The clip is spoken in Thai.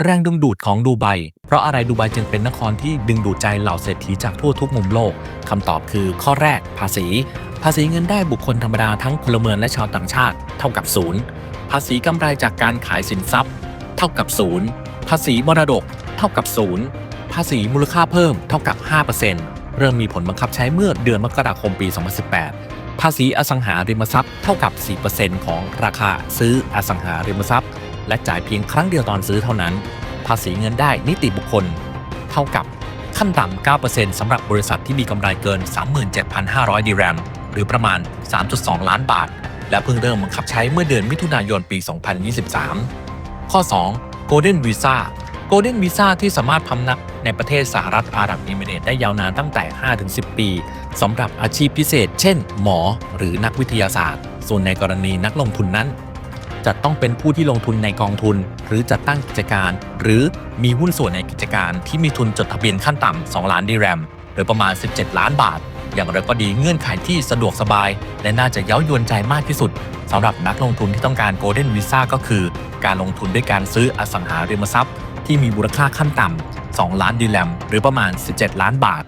แรงดึงดูดของดูไบ เพราะอะไรดูไบจึงเป็นนครที่ดึงดูดใจเหล่าเศรษฐีจากทั่วทุกมุมโลกคำตอบคือข้อแรก ภาษี ภาษีเงินได้บุคคลธรรมดาทั้งพลเมืองและชาวต่างชาติ เท่ากับศูนย์ภาษีกำไรจากการขายสินทรัพย์ เท่ากับศูนย์ภาษีมรดก เท่ากับศูนย์ภาษีมูลค่าเพิ่มเท่ากับ 5%เริ่มมีผลบังคับใช้เมื่อเดือนมกราคมปี 2018 ภาษีอสังหาริมทรัพย์เท่ากับ 4%ของราคาซื้ออสังหาริมทรัพย์ และจ่ายเพียงครั้งเดียวตอนซื้อเท่านั้น ภาษีเงินได้นิติบุคคล เท่ากับขั้นต่ำ 9%สำหรับบริษัทที่มีกำไรเกิน 37,500 ดีแรม หรือประมาณ 3.2 ล้านบาท และเพิ่งเริ่มบังคับใช้เมื่อเดือนมิถุนายนปี 2023 ข้อ 2 Golden Visa Golden Visa ที่สามารถพำนักในประเทศสหรัฐอาหรับเอมิเรตได้ยาวนานตั้งแต่ 5-10 ปีสำหรับอาชีพพิเศษ เช่น หมอ หรือนักวิทยาศาสตร์ ส่วนในกรณีนักลงทุนนั้น จะต้องเป็นผู้ที่ลงทุนในกองทุน หรือจัดตั้งกิจการ หรือมีหุ้นส่วนในกิจการที่มีทุนจดทะเบียนขั้นต่ำ2ล้านดีแรมหรือประมาณ 17 ล้านบาท อย่างไรก็ดีเงื่อนไขที่สะดวกสบาย และน่าจะเย้ายวนใจมากที่สุดสำหรับนักลงทุนที่ต้องการ Golden Visa ก็คือ การลงทุนด้วยการซื้ออสังหาริมทรัพย์ ที่มีมูลค่าขั้นต่ำ2 ล้านดีแรมหรือประมาณ 17 ล้านบาท